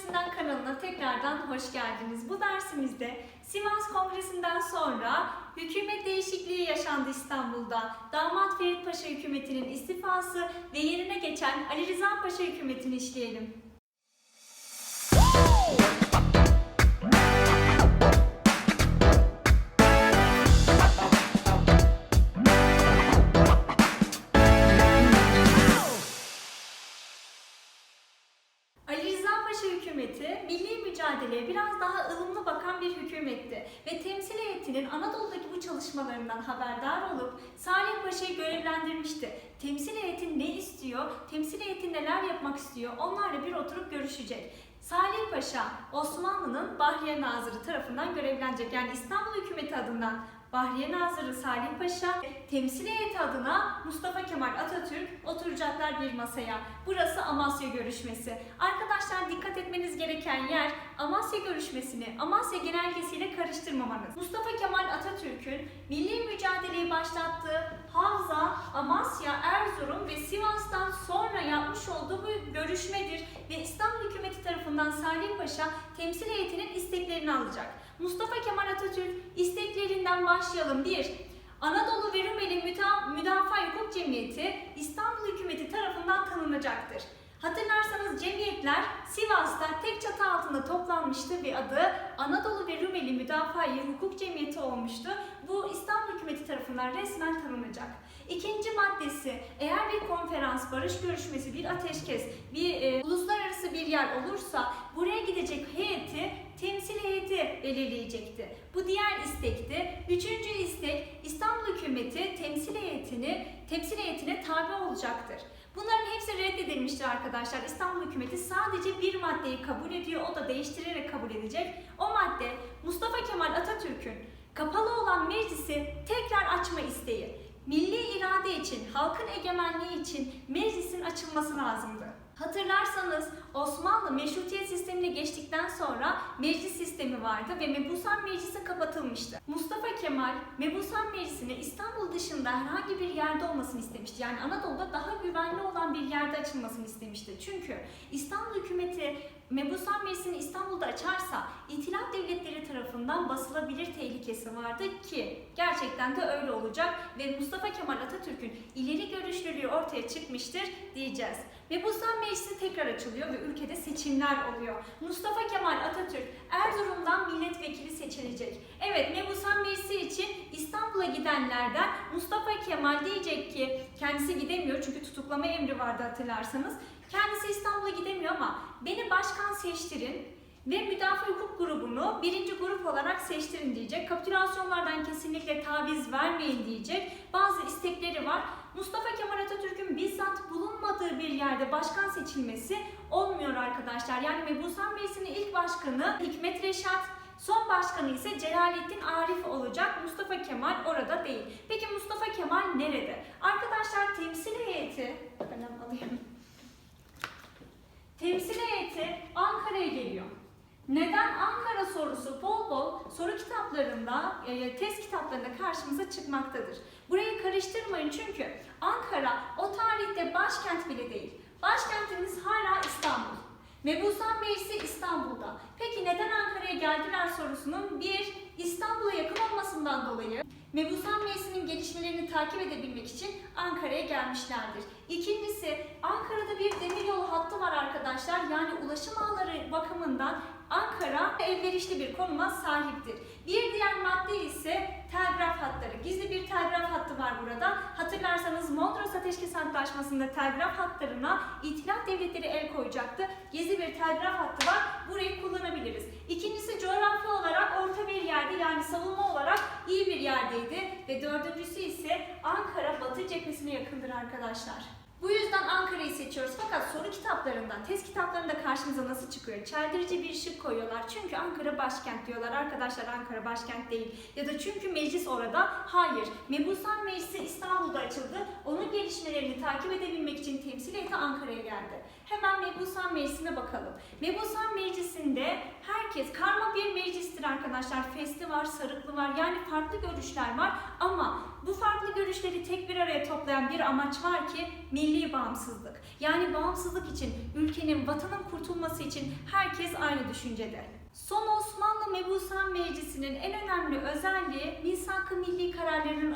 Kongresi'nden kanalına tekrardan hoş geldiniz. Bu dersimizde Sivas Kongresi'nden sonra hükümet değişikliği yaşandı İstanbul'da. Damat Ferit Paşa hükümetinin istifası ve yerine geçen Ali Rıza Paşa hükümetini işleyelim. Heyetinin Anadolu'daki bu çalışmalarından haberdar olup Salih Paşa'yı görevlendirmişti. Temsil heyeti ne istiyor, temsil heyeti neler yapmak istiyor onlarla bir oturup görüşecek. Salih Paşa Osmanlı'nın Bahriye Nazırı tarafından görevlenecek. Yani İstanbul hükümeti adından Bahriye Nazırı Salih Paşa, temsil heyeti adına Mustafa Kemal Atatürk oturacaklar bir masaya. Burası Amasya görüşmesi. Arkadaşlar dikkat etmeniz gereken yer Amasya görüşmesini Amasya genelgesiyle karıştırmamanız. Mustafa Kemal Atatürk'ün milli mücadeleyi başlattığı Havza, Amasya, Erzurum ve Sivas'tan sonra yapmış olduğu bu görüşmedir ve İstanbul hükümeti tarafından Salih Paşa temsil heyetinin isteklerini alacak. Mustafa Kemal Atatürk isteklerinden başlayalım. 1. Anadolu ve Rumeli Müda Müdafaa Hukuk Cemiyeti İstanbul hükümeti tarafından tanınacaktır. Hatırlarsanız cemiyetler Sivas'ta tek çatı altında toplanmıştı ve adı Anadolu ve Rumeli Müdafaa Hukuk Cemiyeti olmuştu. Bu İstanbul hükümeti tarafından resmen tanınacak. İkinci maddesi eğer bir konferans, barış görüşmesi, bir ateşkes, bir e, uluslararası bir yer olursa buraya gidecek heyeti temsil heyeti belirleyecekti. Bu diğer istekti. Üçüncü istek İstanbul hükümeti temsil heyetini temsil heyetine tabi olacaktır. Bunların hepsi reddedilmiştir arkadaşlar. İstanbul hükümeti sadece bir maddeyi kabul ediyor. O da değiştirerek kabul edecek. O madde Mustafa Kemal Atatürk'ün kapalı olan meclisi tekrar açma isteği. Milli irade için, halkın egemenliği için meclisin açılması lazımdı. Hatırlarsanız Osmanlı meşrutiyet geçtikten sonra meclis sistemi vardı ve Mebusan Meclisi kapatılmıştı. Mustafa Kemal Mebusan Meclisi'ne İstanbul dışında herhangi bir yerde olmasını istemişti. Yani Anadolu'da daha güvenli olan bir yerde açılmasını istemişti. Çünkü İstanbul hükümeti Mebusan Meclisi'ni İstanbul'da açarsa tarafından basılabilir tehlikesi vardı ki gerçekten de öyle olacak ve Mustafa Kemal Atatürk'ün ileri görüşlülüğü ortaya çıkmıştır diyeceğiz. Mebusan Meclisi tekrar açılıyor ve ülkede seçimler oluyor. Mustafa Kemal Atatürk Erzurum'dan milletvekili seçilecek. Evet Mebusan Meclisi için İstanbul'a gidenlerden Mustafa Kemal diyecek ki kendisi gidemiyor çünkü tutuklama emri vardı hatırlarsanız. Kendisi İstanbul'a gidemiyor ama beni başkan seçtirin ve müdafaa hukuk grubunu birinci grup olarak seçtirin diyecek. Kapitülasyonlardan kesinlikle taviz vermeyin diyecek. Bazı istekleri var. Mustafa Kemal Atatürk'ün bizzat bulunmadığı bir yerde başkan seçilmesi olmuyor arkadaşlar. Yani Mebusan Meclisi'nin ilk başkanı Hikmet Reşat, son başkanı ise Celalettin Arif olacak. Mustafa Kemal orada değil. Peki Mustafa Kemal nerede? Arkadaşlar temsil heyeti, kalem alayım. Temsil heyeti Ankara'ya geliyor. Neden Ankara sorusu bol bol soru kitaplarında, e, test kitaplarında karşımıza çıkmaktadır. Burayı karıştırmayın çünkü Ankara o tarihte başkent bile değil. Başkentimiz hala İstanbul. Mebusan Meclisi İstanbul'da. Peki neden Ankara'ya geldiler sorusunun bir İstanbul'a yakın olmasından dolayı Mebusan Meclisi'nin gelişmelerini takip edebilmek için Ankara'ya gelmişlerdir. İkincisi Ankara'da bir demiryolu hattı var arkadaşlar. Yani ulaşım ağları bakımından Ankara elverişli bir konuma sahiptir. Bir diğer madde ise telgraf hatları. Gizli bir telgraf hattı var burada. Hatırlarsanız Mondros Ateşkes Antlaşması'nda telgraf hatlarına İtilaf devletleri el koyacaktı. Gizli bir telgraf hattı var. Burayı kullanabiliriz. İkincisi coğrafi olarak orta bir yerde yani savunma olarak iyi bir yerdeydi. Ve dördüncüsü ise Ankara batı cephesine yakındır arkadaşlar. Bu yüzden Ankara'yı seçiyoruz fakat soru kitaplarından, test kitaplarında karşımıza nasıl çıkıyor? Çeldirici bir şık koyuyorlar. Çünkü Ankara başkent diyorlar. Arkadaşlar Ankara başkent değil. Ya da çünkü meclis orada. Hayır. Mebusan Meclisi İstanbul'da açıldı. Onun gelişmelerini takip edebilmek için temsil heyeti Ankara'ya geldi. Hemen Mebusan Meclisi'ne bakalım. Mebusan Meclisi'nde herkes karma bir meclistir arkadaşlar. Fesli var, Sarıklı var. Yani farklı görüşler var ama bu farklı görüşleri tek bir araya toplayan bir amaç var ki milli bağımsızlık. Yani bağımsızlık için, ülkenin, vatanın kurtulması için herkes aynı düşüncede. Son Osmanlı Mebusan Meclisi'nin en önemli özelliği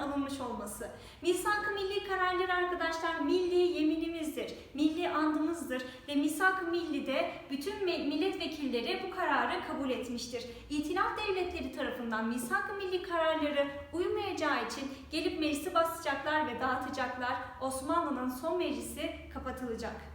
alınmış olması. Misak-ı milli kararları arkadaşlar milli yeminimizdir, milli andımızdır ve misak-ı milli de bütün milletvekilleri bu kararı kabul etmiştir. İtilaf devletleri tarafından misak-ı milli kararları uymayacağı için gelip meclisi basacaklar ve dağıtacaklar. Osmanlı'nın son meclisi kapatılacak.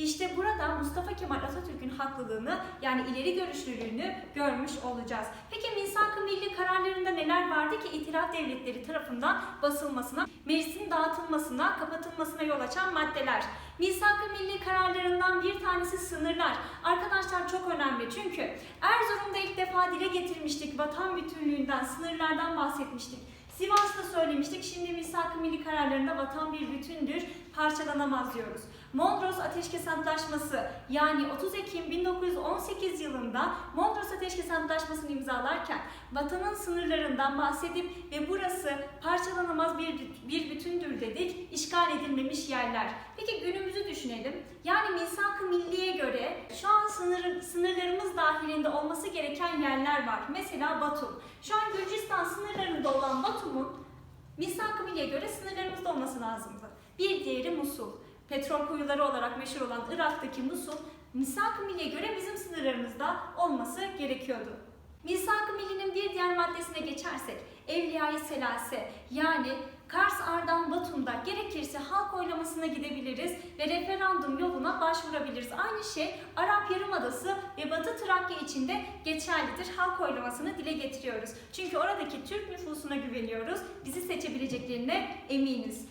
İşte burada Mustafa Kemal Atatürk'ün haklılığını yani ileri görüşlülüğünü görmüş olacağız. Peki misak-ı milli kararlarında neler vardı ki itilaf devletleri tarafından basılmasına, meclisin dağıtılmasına, kapatılmasına yol açan maddeler? Misak-ı milli kararlarından bir tanesi sınırlar. Arkadaşlar çok önemli çünkü Erzurum'da ilk defa dile getirmiştik vatan bütünlüğünden, sınırlardan bahsetmiştik. Sivas'ta söylemiştik. Şimdi misak-ı milli kararlarında vatan bir bütündür, parçalanamaz diyoruz. Mondros Ateşkes Antlaşması yani 30 Ekim 1918 yılında Mondros Ateşkes Antlaşması'nı imzalarken vatanın sınırlarından bahsedip ve burası parçalanamaz bir, bir bütündür dedik, işgal edilmemiş yerler. Peki günümüzü düşünelim. Yani misak-ı milliye göre şu an sınır, sınırlarımız dahilinde olması gereken yerler var. Mesela Batum. Şu an Gürcistan sınırlarında olan Batum'un misak-ı milliye göre sınırlarımızda olması lazımdı. Bir diğeri Musul. Petrol kuyuları olarak meşhur olan Irak'taki Musul, Misak-ı Milli'ye göre bizim sınırlarımızda olması gerekiyordu. Misak-ı Milli'nin bir diğer maddesine geçersek, Evliya-i Selase yani Kars, Ardahan, Batum'da gerekirse halk oylamasına gidebiliriz ve referandum yoluna başvurabiliriz. Aynı şey Arap Yarımadası ve Batı Trakya için de geçerlidir. Halk oylamasını dile getiriyoruz. Çünkü oradaki Türk nüfusuna güveniyoruz. Bizi seçebileceklerine eminiz.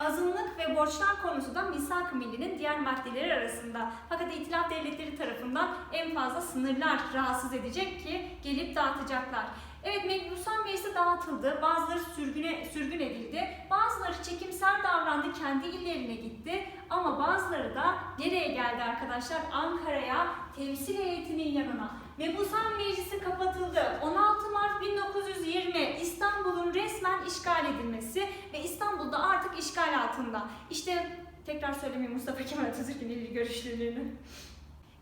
Azınlık ve borçlar konusu da misak-ı millinin diğer maddeleri arasında. Fakat itilaf devletleri tarafından en fazla sınırlar rahatsız edecek ki gelip dağıtacaklar. Evet Mebusan Meclisi dağıtıldı, bazıları sürgüne, sürgün edildi, bazıları çekimser davrandı, kendi illerine gitti ama bazıları da nereye geldi arkadaşlar? Ankara'ya temsil heyetinin yanına. Mebusan Meclisi kapatıldı. 16 Mart 1920 İstanbul'un resmen işgal edilmesi İstanbul'da artık işgal altında. İşte tekrar söylemeyeyim Mustafa Kemal Atatürk'ün ileri görüşlülüğünü.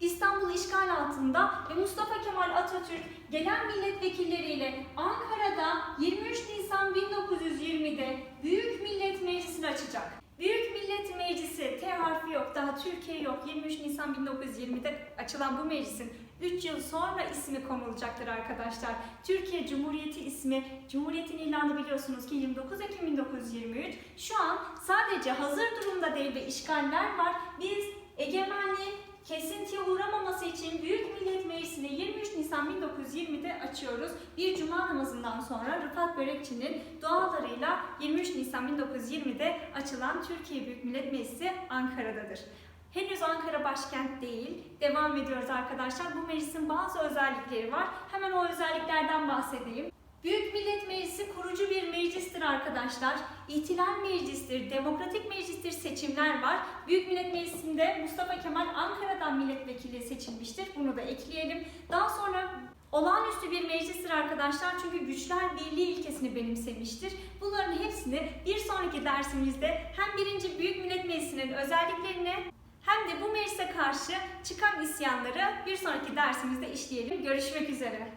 İstanbul işgal altında ve Mustafa Kemal Atatürk gelen milletvekilleriyle Ankara'da 23 Nisan 1920'de Büyük Millet Meclisi'ni açacak. Büyük Millet Meclisi, T harfi yok, daha Türkiye yok. 23 Nisan 1920'de açılan bu meclisin 3 yıl sonra ismi konulacaktır arkadaşlar. Türkiye Cumhuriyeti ismi, Cumhuriyet'in ilanı biliyorsunuz ki 29 Ekim 1923. Şu an sadece hazır durumda değil ve işgaller var. Biz egemenliğin kesintiye uğramaması için Büyük Millet Meclisi'ni 23 Nisan 1920'de açıyoruz. Bir cuma namazından sonra Rıfat Börekçi'nin dualarıyla 23 Nisan 1920'de açılan Türkiye Büyük Millet Meclisi Ankara'dadır. Henüz Ankara başkent değil. Devam ediyoruz arkadaşlar. Bu meclisin bazı özellikleri var. Hemen o özelliklerden bahsedeyim. Büyük Millet Meclisi kurucu bir meclistir arkadaşlar. İhtilal meclistir, demokratik meclistir, seçimler var. Büyük Millet Meclisi'nde Mustafa Kemal Ankara'dan milletvekili seçilmiştir. Bunu da ekleyelim. Daha sonra olağanüstü bir meclistir arkadaşlar çünkü güçler birliği ilkesini benimsemiştir. Bunların hepsini bir sonraki dersimizde hem birinci Büyük Millet Meclisi'nin özelliklerini hem de bu meclise karşı çıkan isyanları bir sonraki dersimizde işleyelim. Görüşmek üzere.